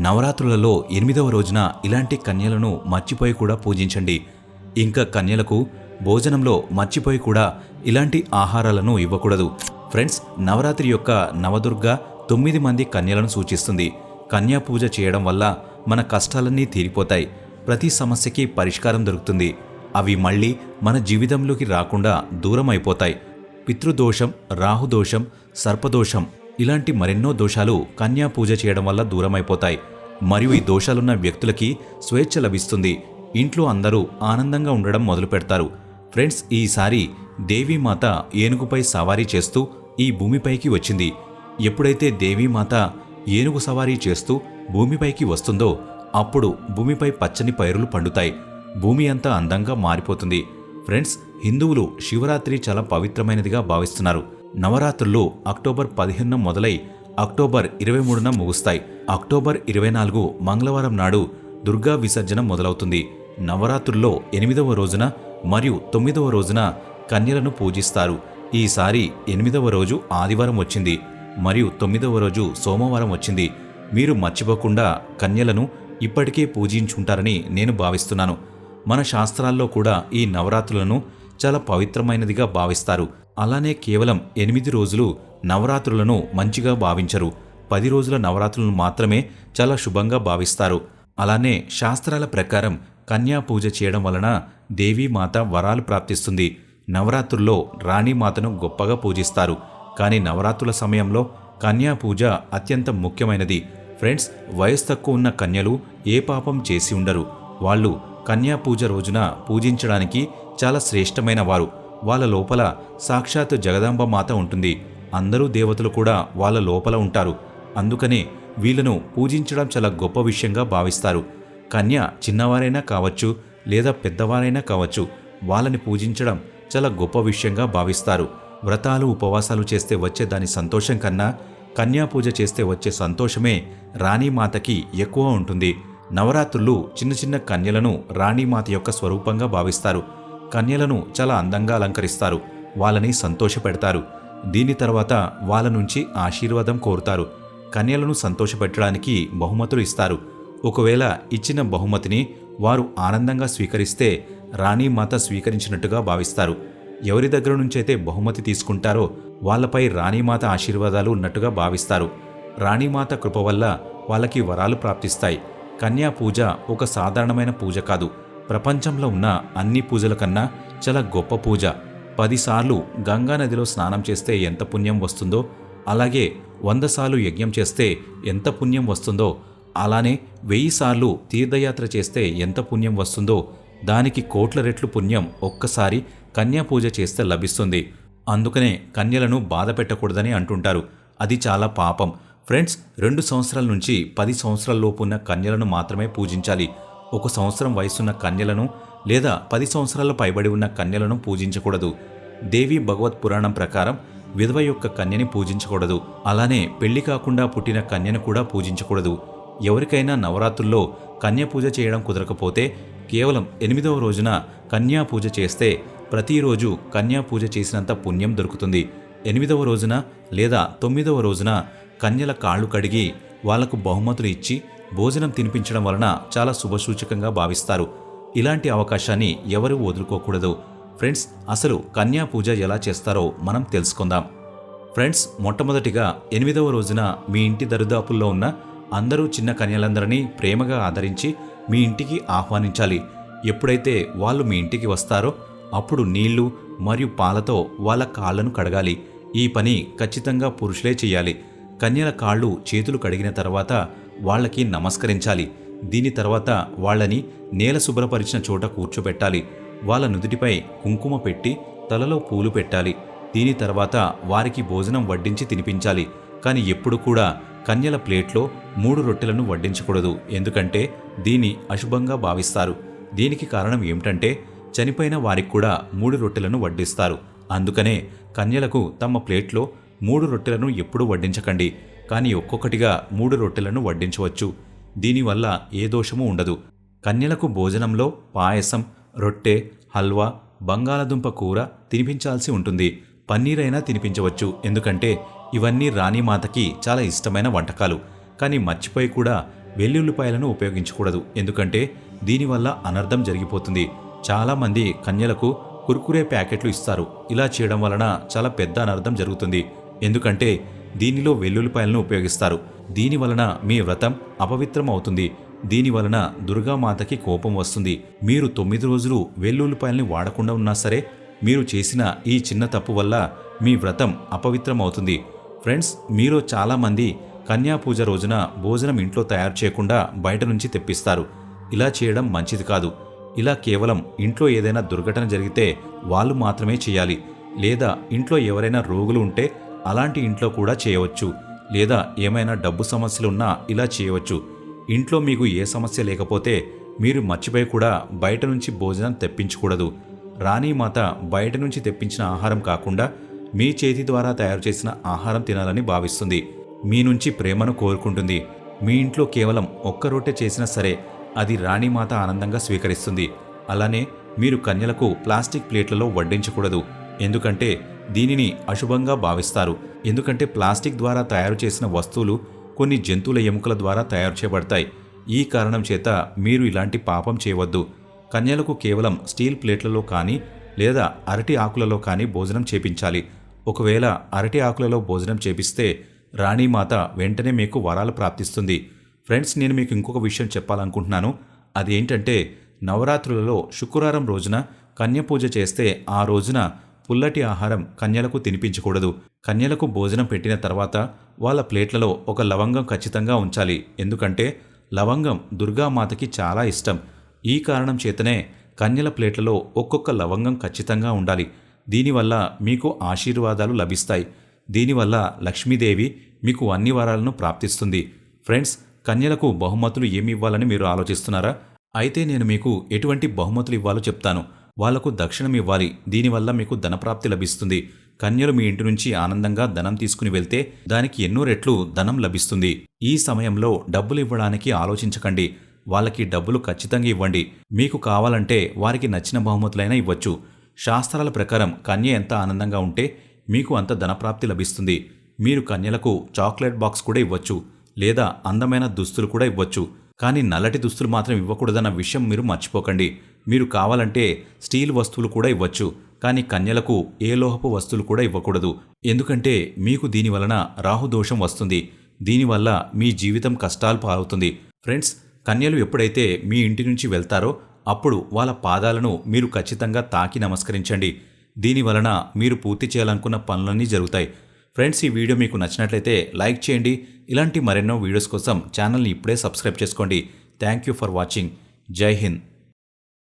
నవరాత్రులలో ఎనిమిదవ రోజున ఇలాంటి కన్యలను మర్చిపోయి కూడా పూజించండి. ఇంకా కన్యలకు భోజనంలో మర్చిపోయి కూడా ఇలాంటి ఆహారాలను ఇవ్వకూడదు. ఫ్రెండ్స్ నవరాత్రి యొక్క నవదుర్గ తొమ్మిది మంది కన్యలను సూచిస్తుంది. కన్యా పూజ చేయడం వల్ల మన కష్టాలన్నీ తీరిపోతాయి. ప్రతి సమస్యకి పరిష్కారం దొరుకుతుంది. అవి మళ్ళీ మన జీవితంలోకి రాకుండా దూరం అయిపోతాయి పితృదోషం రాహుదోషం సర్పదోషం ఇలాంటి మరెన్నో దోషాలు కన్యా పూజ చేయడం వల్ల దూరమైపోతాయి. మరియు ఈ దోషాలున్న వ్యక్తులకి స్వేచ్ఛ లభిస్తుంది. ఇంట్లో అందరూ ఆనందంగా ఉండడం మొదలు పెడతారు ఫ్రెండ్స్ ఈసారి దేవీమాత ఏనుగుపై సవారీ చేస్తూ ఈ భూమిపైకి వచ్చింది. ఎప్పుడైతే దేవీమాత ఏనుగు సవారీ చేస్తూ భూమిపైకి వస్తుందో అప్పుడు భూమిపై పచ్చని పైరులు పండుతాయి. భూమి అంతా అందంగా మారిపోతుంది. ఫ్రెండ్స్ హిందువులు శివరాత్రి చాలా పవిత్రమైనదిగా భావిస్తున్నారు. నవరాత్రులు అక్టోబర్ పదిహేనున మొదలై అక్టోబర్ ఇరవై మూడున ముగుస్తాయి. అక్టోబర్ ఇరవై నాలుగు మంగళవారం నాడు దుర్గా విసర్జన మొదలవుతుంది. నవరాత్రుల్లో ఎనిమిదవ రోజున మరియు తొమ్మిదవ రోజున కన్యలను పూజిస్తారు. ఈసారి ఎనిమిదవ రోజు ఆదివారం వచ్చింది మరియు తొమ్మిదవ రోజు సోమవారం వచ్చింది. మీరు మర్చిపోకుండా కన్యలను ఇప్పటికే పూజించుంటారని నేను భావిస్తున్నాను. మన శాస్త్రాల్లో కూడా ఈ నవరాత్రులను చాలా పవిత్రమైనదిగా భావిస్తారు. అలానే కేవలం ఎనిమిది రోజులు నవరాత్రులను మంచిగా భావించరు. పది రోజుల నవరాత్రులను మాత్రమే చాలా శుభంగా భావిస్తారు. అలానే శాస్త్రాల ప్రకారం కన్యా పూజ చేయడం వలన దేవీమాత వరాలు ప్రాప్తిస్తుంది. నవరాత్రుల్లో రాణిమాతను గొప్పగా పూజిస్తారు. కానీ నవరాత్రుల సమయంలో కన్యా పూజ అత్యంత ముఖ్యమైనది. ఫ్రెండ్స్ వయసు తక్కువ ఉన్న కన్యలు ఏ పాపం చేసి ఉండరు. వాళ్ళు కన్యా పూజ రోజున పూజించడానికి చాలా శ్రేష్టమైన వారు. వాళ్ళ లోపల సాక్షాత్ జగదాంబ మాత ఉంటుంది. అందరూ దేవతలు కూడా వాళ్ళ లోపల ఉంటారు. అందుకనే వీళ్ళను పూజించడం చాలా గొప్ప విషయంగా భావిస్తారు. కన్య చిన్నవారైనా కావచ్చు లేదా పెద్దవారైనా కావచ్చు వాళ్ళని పూజించడం చాలా గొప్ప విషయంగా భావిస్తారు. వ్రతాలు ఉపవాసాలు చేస్తే వచ్చే దాని సంతోషం కన్నా కన్యా పూజ చేస్తే వచ్చే సంతోషమే రాణీమాతకి ఎక్కువ ఉంటుంది. నవరాత్రులు చిన్న చిన్న కన్యలను రాణీమాత యొక్క స్వరూపంగా భావిస్తారు. కన్యలను చాలా అందంగా అలంకరిస్తారు. వాళ్ళని సంతోషపెడతారు. దీని తర్వాత వాళ్ళ నుంచి ఆశీర్వాదం కోరుతారు. కన్యలను సంతోషపెట్టడానికి బహుమతులు ఇస్తారు. ఒకవేళ ఇచ్చిన బహుమతిని వారు ఆనందంగా స్వీకరిస్తే రాణీమాత స్వీకరించినట్టుగా భావిస్తారు. ఎవరి దగ్గర నుంచైతే బహుమతి తీసుకుంటారో వాళ్ళపై రాణిమాత ఆశీర్వాదాలు ఉన్నట్టుగా భావిస్తారు. రాణీమాత కృప వల్ల వాళ్ళకి వరాలు ప్రాప్తిస్తాయి. కన్యా పూజ ఒక సాధారణమైన పూజ కాదు. ప్రపంచంలో ఉన్న అన్ని పూజల కన్నా చాలా గొప్ప పూజ. పదిసార్లు గంగా నదిలో స్నానం చేస్తే ఎంత పుణ్యం వస్తుందో అలాగే వంద సార్లు యజ్ఞం చేస్తే ఎంత పుణ్యం వస్తుందో అలానే వెయ్యి సార్లు తీర్థయాత్ర చేస్తే ఎంత పుణ్యం వస్తుందో దానికి కోట్ల రెట్లు పుణ్యం ఒక్కసారి కన్యా పూజ చేస్తే లభిస్తుంది. అందుకనే కన్యలను బాధ పెట్టకూడదని అంటుంటారు. అది చాలా పాపం. ఫ్రెండ్స్ రెండు సంవత్సరాల నుంచి పది సంవత్సరాల లోపు ఉన్న కన్యలను మాత్రమే పూజించాలి. ఒక సంవత్సరం వయసున్న కన్యలను లేదా పది సంవత్సరాల పైబడి ఉన్న కన్యలను పూజించకూడదు. దేవి భగవత్ పురాణం ప్రకారం విధవ యొక్క కన్యని పూజించకూడదు. అలానే పెళ్ళి కాకుండా పుట్టిన కన్యను కూడా పూజించకూడదు. ఎవరికైనా నవరాత్రుల్లో కన్య పూజ చేయడం కుదరకపోతే కేవలం ఎనిమిదవ రోజున కన్యా పూజ చేస్తే ప్రతిరోజు కన్యా పూజ చేసినంత పుణ్యం దొరుకుతుంది. ఎనిమిదవ రోజున లేదా తొమ్మిదవ రోజున కన్యల కాళ్ళు కడిగి వాళ్ళకు బహుమతులు ఇచ్చి భోజనం తినిపించడం వలన చాలా శుభసూచకంగా భావిస్తారు. ఇలాంటి అవకాశాన్ని ఎవరూ వదులుకోకూడదు. ఫ్రెండ్స్ అసలు కన్యా పూజ ఎలా చేస్తారో మనం తెలుసుకుందాం. ఫ్రెండ్స్ మొట్టమొదటిగా ఎనిమిదవ రోజున మీ ఇంటి దరిదాపుల్లో ఉన్న అందరూ చిన్న కన్యలందరినీ ప్రేమగా ఆదరించి మీ ఇంటికి ఆహ్వానించాలి. ఎప్పుడైతే వాళ్ళు మీ ఇంటికి వస్తారో అప్పుడు నీళ్ళు మరియు పాలతో వాళ్ళ కాళ్ళను కడగాలి. ఈ పని ఖచ్చితంగా పురుషులే చేయాలి. కన్యల కాళ్ళు చేతులు కడిగిన తర్వాత వాళ్ళకి నమస్కరించాలి. దీని తర్వాత వాళ్ళని నేల శుభ్రపరిచిన చోట కూర్చోబెట్టాలి. వాళ్ళ నుదుటిపై కుంకుమ పెట్టి తలలో పూలు పెట్టాలి. దీని తర్వాత వారికి భోజనం వడ్డించి తినిపించాలి. కానీ ఎప్పుడు కూడా కన్యల ప్లేట్లో మూడు రొట్టెలను వడ్డించకూడదు. ఎందుకంటే దీన్ని అశుభంగా భావిస్తారు. దీనికి కారణం ఏమిటంటే చనిపోయిన వారికి కూడా మూడు రొట్టెలను వడ్డిస్తారు. అందుకనే కన్యలకు తమ ప్లేట్లో మూడు రొట్టెలను ఎప్పుడూ వడ్డించకండి. కానీ ఒక్కొక్కటిగా మూడు రొట్టెలను వడ్డించవచ్చు. దీనివల్ల ఏ దోషమూ ఉండదు. కన్యలకు భోజనంలో పాయసం రొట్టె హల్వా బంగాళదుంప కూర తినిపించాల్సి ఉంటుంది. పన్నీరైనా తినిపించవచ్చు. ఎందుకంటే ఇవన్నీ రాణీమాతకి చాలా ఇష్టమైన వంటకాలు. కానీ మర్చిపోయి కూడా వెల్లుల్లిపాయలను ఉపయోగించకూడదు. ఎందుకంటే దీనివల్ల అనర్థం జరిగిపోతుంది. చాలామంది కన్యలకు కుర్కురే ప్యాకెట్లు ఇస్తారు. ఇలా చేయడం వలన చాలా పెద్ద అనర్థం జరుగుతుంది. ఎందుకంటే దీనిలో వెల్లుల్లిపాయలను ఉపయోగిస్తారు. దీని వలన మీ వ్రతం అపవిత్రం అవుతుంది దీని వలన దుర్గామాతకి కోపం వస్తుంది. మీరు తొమ్మిది రోజులు వెల్లుల్లిపాయల్ని వాడకుండా ఉన్నా సరే మీరు చేసిన ఈ చిన్న తప్పు వల్ల మీ వ్రతం అపవిత్రం అవుతుంది ఫ్రెండ్స్ మీరు చాలామంది కన్యా పూజ రోజున భోజనం ఇంట్లో తయారు చేయకుండా బయట నుంచి తెప్పిస్తారు. ఇలా చేయడం మంచిది కాదు. ఇలా కేవలం ఇంట్లో ఏదైనా దుర్ఘటన జరిగితే వాళ్ళు మాత్రమే చేయాలి. లేదా ఇంట్లో ఎవరైనా రోగులు ఉంటే అలాంటి ఇంట్లో కూడా చేయవచ్చు. లేదా ఏమైనా డబ్బు సమస్యలు ఉన్నా ఇలా చేయవచ్చు. ఇంట్లో మీకు ఏ సమస్య లేకపోతే మీరు మర్చిపోయి కూడా బయట నుంచి భోజనం తెప్పించకూడదు. రాణిమాత బయట నుంచి తెప్పించిన ఆహారం కాకుండా మీ చేతి ద్వారా తయారు చేసిన ఆహారం తినాలని భావిస్తుంది. మీ నుంచి ప్రేమను కోరుకుంటుంది. మీ ఇంట్లో కేవలం ఒక్క రొట్టె చేసినా సరే అది రాణిమాత ఆనందంగా స్వీకరిస్తుంది. అలానే మీరు కన్యలకు ప్లాస్టిక్ ప్లేట్లలో వడ్డించకూడదు. ఎందుకంటే దీనిని అశుభంగా భావిస్తారు. ఎందుకంటే ప్లాస్టిక్ ద్వారా తయారు చేసిన వస్తువులు కొన్ని జంతువుల ఎముకల ద్వారా తయారు చేయబడతాయి. ఈ కారణం చేత మీరు ఇలాంటి పాపం చేయవద్దు. కన్యలకు కేవలం స్టీల్ ప్లేట్లలో కానీ లేదా అరటి ఆకులలో కానీ భోజనం చేపించాలి. ఒకవేళ అరటి ఆకులలో భోజనం చేపిస్తే రాణిమాత వెంటనే మీకు వరాలు ప్రాప్తిస్తుంది. ఫ్రెండ్స్ నేను మీకు ఇంకొక విషయం చెప్పాలనుకుంటున్నాను. అదేంటంటే నవరాత్రులలో శుక్రవారం రోజున కన్య పూజ చేస్తే ఆ రోజున పుల్లటి ఆహారం కన్యలకు తినిపించకూడదు. కన్యలకు భోజనం పెట్టిన తర్వాత వాళ్ళ ప్లేట్లలో ఒక లవంగం ఖచ్చితంగా ఉంచాలి. ఎందుకంటే లవంగం దుర్గామాతకి చాలా ఇష్టం. ఈ కారణం చేతనే కన్యల ప్లేట్లలో ఒక్కొక్క లవంగం ఖచ్చితంగా ఉండాలి. దీనివల్ల మీకు ఆశీర్వాదాలు లభిస్తాయి. దీనివల్ల లక్ష్మీదేవి మీకు అన్ని వరాలను ప్రాప్తిస్తుంది. ఫ్రెండ్స్ కన్యలకు బహుమతులు ఏమి ఇవ్వాలని మీరు ఆలోచిస్తున్నారా? అయితే నేను మీకు ఎటువంటి బహుమతులు ఇవ్వాలో చెప్తాను. వాళ్ళకు దక్షిణం ఇవ్వాలి. దీనివల్ల మీకు ధనప్రాప్తి లభిస్తుంది. కన్యలు మీ ఇంటి నుంచి ఆనందంగా ధనం తీసుకుని వెళ్తే దానికి ఎన్నో రెట్లు ధనం లభిస్తుంది. ఈ సమయంలో డబ్బులు ఇవ్వడానికి ఆలోచించకండి. వాళ్ళకి డబ్బులు ఖచ్చితంగా ఇవ్వండి. మీకు కావాలంటే వారికి నచ్చిన బహుమతులైనా ఇవ్వచ్చు. శాస్త్రాల ప్రకారం కన్య ఎంత ఆనందంగా ఉంటే మీకు అంత ధనప్రాప్తి లభిస్తుంది. మీరు కన్యలకు చాక్లెట్ బాక్స్ కూడా ఇవ్వచ్చు. లేదా అందమైన దుస్తులు కూడా ఇవ్వచ్చు. కానీ నల్లటి దుస్తులు మాత్రం ఇవ్వకూడదన్న విషయం మీరు మర్చిపోకండి. మీరు కావాలంటే స్టీల్ వస్తువులు కూడా ఇవ్వచ్చు కానీ కన్యలకు ఏ లోహపు వస్తువులు కూడా ఇవ్వకూడదు. ఎందుకంటే మీకు దీని వలన రాహుదోషం వస్తుంది. దీనివల్ల మీ జీవితం కష్టాలు పాలవుతుంది. ఫ్రెండ్స్ కన్యలు ఎప్పుడైతే మీ ఇంటి నుంచి వెళ్తారో అప్పుడు వాళ్ళ పాదాలను మీరు ఖచ్చితంగా తాకి నమస్కరించండి. దీని వలన మీరు పూర్తి చేయాలనుకున్న పనులన్నీ జరుగుతాయి. ఫ్రెండ్స్ ఈ వీడియో మీకు నచ్చినట్లయితే లైక్ చేయండి. ఇలాంటి మరెన్నో వీడియోస్ కోసం ఛానల్ని ఇప్పుడే సబ్స్క్రైబ్ చేసుకోండి. Thank you for watching. Jai Hind.